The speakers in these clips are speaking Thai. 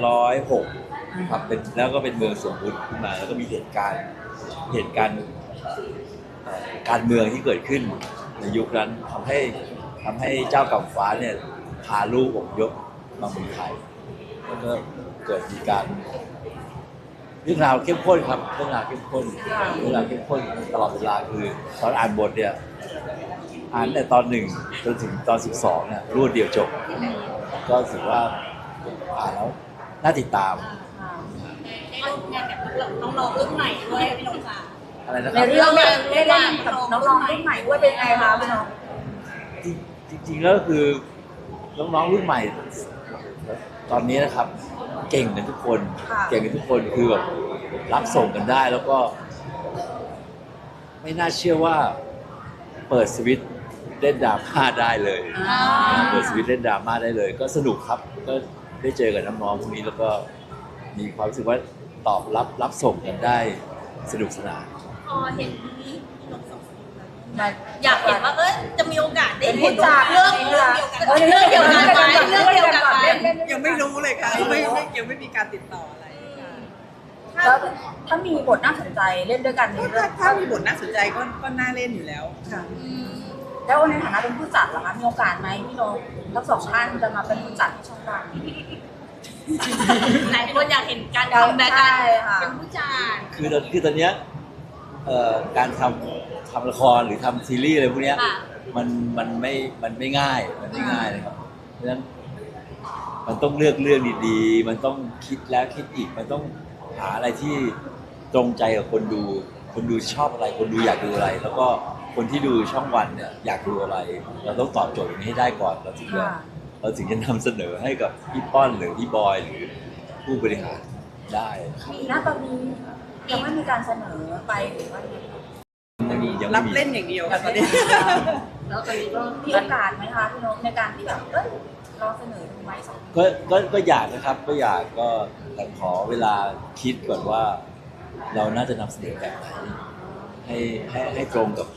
2506ครับเป็นแล้วก็เป็นเมืองสมมุติขึ้นมา แล้วก็มีเหตุการณ์เหตุการณ์เอ่อการเมืองที่เกิดขึ้นในยุคนั้นทำให้ทำให้เจ้ากับฟ้าเนี่ยพาลูกอพยพมาเมืองไทยแล้วก็เกิดมีการ เรื่องราวเข้มข้นครับเรื่องราวเข้มข้นเรื่องราวเข้มข้นตลอดเวลาคือตอนอ่านบทเนี่ยอ่านแต่ตอนหนึ่งจนถึงตอนสิบสองเนี่ยรวดเดียวจบ ก็ถือว่าอ่านแล้ว น่าติดตาม ได้ร่วมงานกับน้องๆรุ่นใหม่ด้วยพี่นงค่ะอะไรนะคในรับ เรื่องเนี่ยได้เล่นกับน้องๆรุ่นใหม่ด้วยเป็นไงคะพี่น้องจริงจริงๆแล้วก็คือน้องๆรุ่นใหม่ ตอนนี้นะครับ เก่งกันทุกคนเก่งกันทุกคนคือแบบรับส่งกันได้แล้วก็ ไม่น่าเชื่อว่าเปิดสวิตช์เล่นดราม่าได้เลยเปิดสวิตช์เล่นดราม่าได้เลย ก็สนุกครับก็ ได้เจอกับน้องๆพวกนี้แล้วก็มีความรู้สึกว่าตอบรับรับส่งกันได้สนุกสนาน พอเห็นพี่นงสองคนมาอยากเห็นว่าเอ้ยจะมีโอกาสได้เป็นเห็ผู้นจัดเรื่องเรื่องเดียวกันเรื่องเดียวกันไหมเรื่องเดียวกันไหมยังไม่รู้เลยค่ะไม่ไม่ยังไม่มีการติดต่ออะไรค่ะแล้วถ้ามีบทน่าสนใจเล่นด้วยกันในก็เรื่ถ้าองถ้ามีบทน่าสนใจก็ก็น่าเล่นอยู่แล้วค่ะ แล้วในฐานะเป็นผู้จัดเหรอคะมีโอกาสไหมพี่น้องทั้งสองท่านจะมาเป็นผู้จัดที่ช่องวัน หลายคนอยากเห็นการทำแบบการใช่ค่ะ เป็นผู้จัดคือตอนคือตอนเนี้ยเอ่อการทำทำละครหรือทำซีรีส์อะไรพวกเนี้ยค่ะ มันมันไม่มันไม่ง่ายมันไม่ง่ายเลยครับเพราะฉะนั้นมันต้องเลือกเรื่องดีๆ มันต้องคิดแล้วคิดอีกมันต้องหาอะไรที่ตรงใจกับคนดู คนดูชอบอะไร คนดูอยากดูอะไร แล้วก็ คนที่ดูช่องวันเนี่ยอยากดูอะไร เราต้องตอบโจทย์อย่างนี้ให้ได้ก่อนเราถึงจะค่ะ เราถึงจะนำเสนอให้กับพี่ป้อนหรือพี่บอยหรือผู้บริหารได้มีนะตอนนี้ยังไม่มีการเสนอไปหรือว่าไม่มียังรัไม่บมี เล่นอย่างเดียวค่ะตอนนี้ แล้วตอนนี้ก็มีโอกาสไหมคะพี่น้องในการที่แบบเอ้ยลองเสนอดูไหมสองก็ก็ก็อยากนะครับก็อยากก็แต่ขอเวลาคิดก่อนว่า เราน่าจะนำเสนอแบบไหนให้ให้ให้ตรงกับ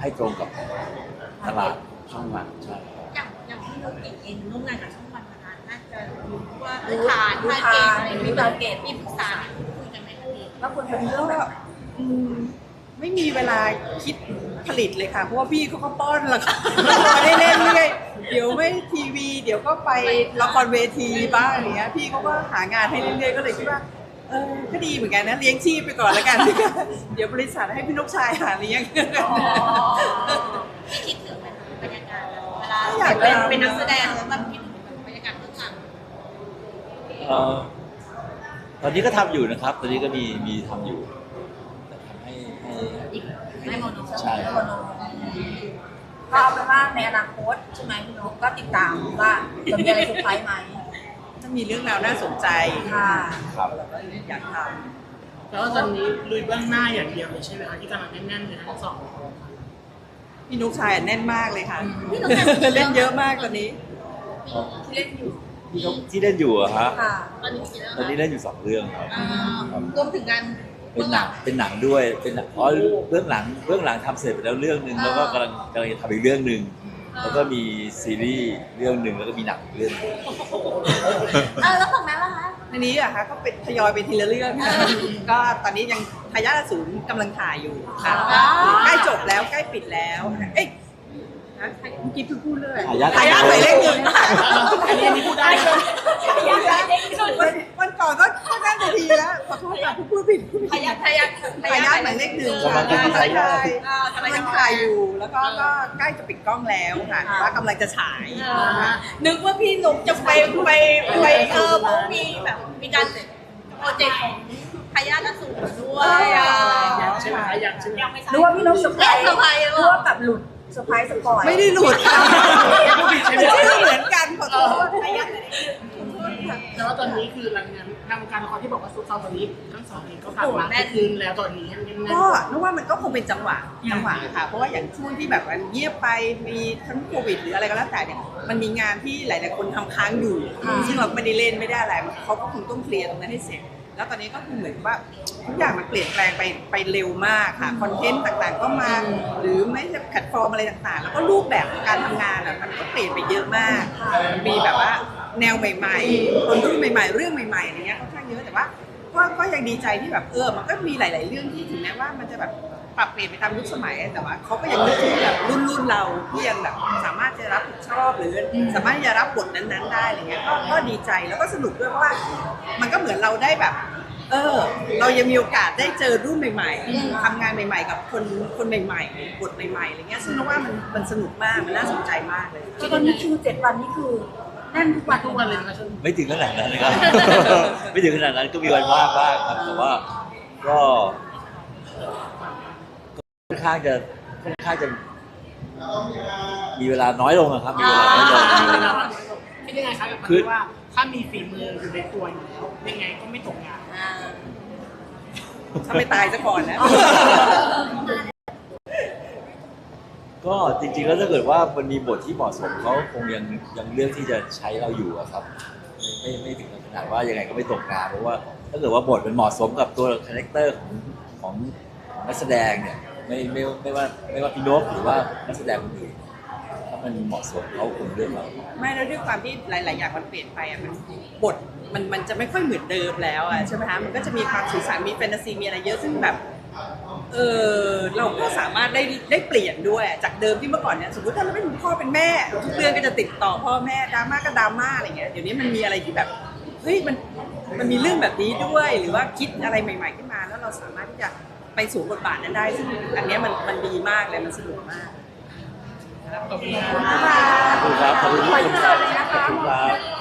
ให้ตรงกับตลาดช่องวันใช่ครับอย่างอย่างพี่นงเองร่วมงานกับช่องวันมานานน่าจะรู้ว่าฐานดูทาทาเกงตดูทาร์เกตมีปรึกษาคุยกันไหมคะพี่ แล้วควรจะมีก็เรื่องแบบอืมไม่มีเวลาคิดผลิตเลยค่ะ เพราะว่าพี่เขาก็ป้อนละครละครได้เล่นเรื่อยเดี๋ยวไม่ทีวี เดี๋ยวก็ไปละครเวทีบ้างอย่างเงี้ย พี่เขาก็หางานให้เรื่อยๆก็เลยคิดว่า เออก็ดีเหมือนกันนะเลี้ยงชีพไปก่อนแล้วกัน เดี๋ยวบริษัทให้พี่นกชายหาเลี้ยง พี่คิดถึงไหมบรรยากาศเวลาอยากเป็นทำเป็นนักแสดงแล้วแบบคิดถึงบรรยากาศเบื้องหลังเอ่อตอนนี้ก็ทำอยู่นะครับ ตอนนี้ก็มีมีทำอยู่แต่ทำให้ให้ไม่โมโนใช่ครับก็เอาเป็นว่าในอนาคตใช่ไหมพี่นกก็ติดตามว่าจะมีอะไรเซอร์ไพรส์ไหม ถ้ามีเรื่องราวน่าสนใจค่ะครับเราก็อยากทแล้วาตอนนี้ลุยเบื้องหน้าอย่างเดียวเลยใช่ไหมคะที่กำลังแน่นๆเลยทั้งสองำพี่นุกชายแน่นมากเลยค่ะพี่นุ๊กชายเล่นเยอะมากตอนนี้ที่เล่นอยู่ที่เขาที่เล่นอยู่อะฮะค่ะตอนนี้กี่เรื่องตอนนี้เล่นอยู่สองเรื่องครับอ่ารวมถึงงานเป็นหนังเป็นหนังด้วยเป็นหนังอ๋อเบื้องหลังเบื้องหลังทำเสร็จไปแล้วเรื่องหนึ่งแล้วก็กำลังกำลังจะทำอีกเรื่องหนึ่ง แล้วก็มีซีรีส์เรื่องหนึ่งแล้วก็มีหนังอีกเรื่องหนึ่งเออแล้วฝั่งนั้นล่ะคะอันนี้อะคะก็เป็นทยอยไปทีละเรื่องค่ะก็ตอนนี้ยังทายาทศูนย์กำลังถ่ายอยู่ค่ะอ๋อใกล้จบแล้วใกล้ปิดแล้วเอ้ยนะเมื่อกี้เพิ่งพูดเลยทายาททายาทหมายเลขหนึ่งอันนี้อันนี้พูดได้เลยวันวันก่อนก็ก็นั่งทีแล้วขอโทษค่ะ พูดพูดผิดพูดพผิดยักพยักทายาทหมายเลขหนึ่งกำลังจะมีทายาทกำลังถ่ายอยู่แล้วก็ก็ใกล้จะปิดกล้องแล้วค่ะว่ากำลังจะฉายค่ะ นึกว่าพี่หนุ่มจะไปไปไปเออเพราะมีแบบมีการโปรเจกต์ของพยาธิสูงด้วยอะอยากใช่ไหมคะอยากใช่ไหมยังไม่ใช่หรือว่าพี่นกเซอร์ไพรส์เซอร์ไพรส์หรือว่าแบบหลุดเซอร์ไพรส์สปอยไม่ได้หลุดค่ะมันชื่อเหมือนกันขอโทษ แต่ว่าตอนนี้คือหลังงาน ทำการละครที่บอกว่าซุปเซาตอนนี้ทั้งสองเองก็กลับมาคืนแล้วตอนนี้แน่นก็นึกว่ามันก็คงเป็นจังหวะจังหวะค่ะ เพราะว่าอย่างช่วงที่แบบมันเงียบไปมีทั้งโควิดหรืออะไรก็แล้วแต่เนี่ยมันมีงานที่หลาย ๆ คนทำค้างอยู่ ซึ่งเราไม่ได้เล่นไม่ได้อะไรเขาก็คงต้องเคลียร์ตรงนั้นให้เสร็จแล้วตอนนี้ก็คือเหมือนว่าทุกอย่างมันเปลี่ยนแปลงไปไปเร็วมากค่ะคอนเทนต์ต่างๆ ก็มา หรือไม่ใช่แพลตฟอร์มอะไรต่างๆ แล้วก็รูปแบบของการทำงานอะมันก็เปลี่ยนไปเยอะมาก มีแบบว่า แนวใหม่ๆ คนรุ่นใหม่ ๆ เรื่องใหม่ๆอะไรเงี้ยค่อนข้างเยอะแต่ว่าก็ก็ยังดีใจที่แบบเออมันก็มีหลาย ๆ เรื่องที่ถึงแม้ว่ามันจะแบบปรับเปลี่ยนไปตามยุคสมัยแต่ว่าเขาก็ยังนึกถึงแบบรุ่นรุ่นๆเราที่ยังแบบสามารถจะรับผิดชอบหรือสามารถจะรับบทนั้นๆ ได้อะไรเงี้ยก็ก็ดีใจแล้วก็สนุกด้วยเพราะว่า มันก็เหมือนเราได้แบบ เออ เรายังมีโอกาสได้เจอรุ่นใหม่ ๆทำงานใหม่ ๆ กับคนคนใหม่ๆบทใหม่ๆอะไรเงี้ยซึ่งเราว่ามันมันสนุกมากมันน่าสนใจมากเลยตอนนี้คิวเจ็ดวันนี่คือ น่นทุกวันทุกวันเลยนะคะช่วงไม่ถึงขนาดนั้นนะครับ ไม่ถึงขนาดนั้นก็มีวันว่างบ้างครับแต่ว่าก็ก็ค่อนข้างจะค่อนข้างจะมีเวลาน้อยลงอะครับมีเวลาน้อยลงมีเวลาคิดยังไงคะกับคือที่ว่าถ้ามีฝีมืออยู่ในตัวอยู่แล้วยังไงก็ไม่ตกงานอ่าถ้าไม่ตายซะก่อนนะ ก็จริงๆแล้วถ้าเกิดว่ามันมีบทที่เหมาะสมเขาคงยังยังเลือกที่จะใช้เราอยู่อะครับ ไม่ไม่ไมถึงขนาดว่ายังไงก็ไม่ตกงานเพราะว่า ถ้าเกิดว่าบทมันเหมาะสมกับตัวคาแรคเตอร์ของของของนักแสดงเนี่ยไม่ไม่ไม่ว่าไม่ว่าพี่นกหรือว่านักแสดงคนอื่นถ้ามันเหมาะสมเขาคงเลือกเรา ไม่แล้วด้วยความที่หลาย ๆ อย่างมันเปลี่ยนไปอะมันบทมันมันจะไม่ค่อยเหมือนเดิมแล้วอะใช่ไหมคะมันก็จะมีความสีสันมีแฟนตาซีมีอะไรเยอะซึ่งแบบ เออเราก็สามารถได้ได้เปลี่ยนด้วยอะจากเดิมที่เมื่อก่อนเนี่ยสมมติถ้าเราเป็นพ่อเป็นแม่ทุกเรื่องก็จะติดต่อพ่อแม่ดราม่าก็ดราม่าอะไรเงี้ยเดี๋ยวนี้มันมีอะไรที่แบบเฮ้ยมันมันมีเรื่องแบบนี้ด้วย หรือว่าคิดอะไรใหม่ ๆ ขึ้นมา แล้วเราสามารถที่จะไปสู่บทบาทนั้นได้ ซึ่งอันเนี้ยมันมันดีมากเลยมันสนุกมากขอบคุณค่ะขอบคุณครับขอบคุณทุกคนครับขอบคุณครับ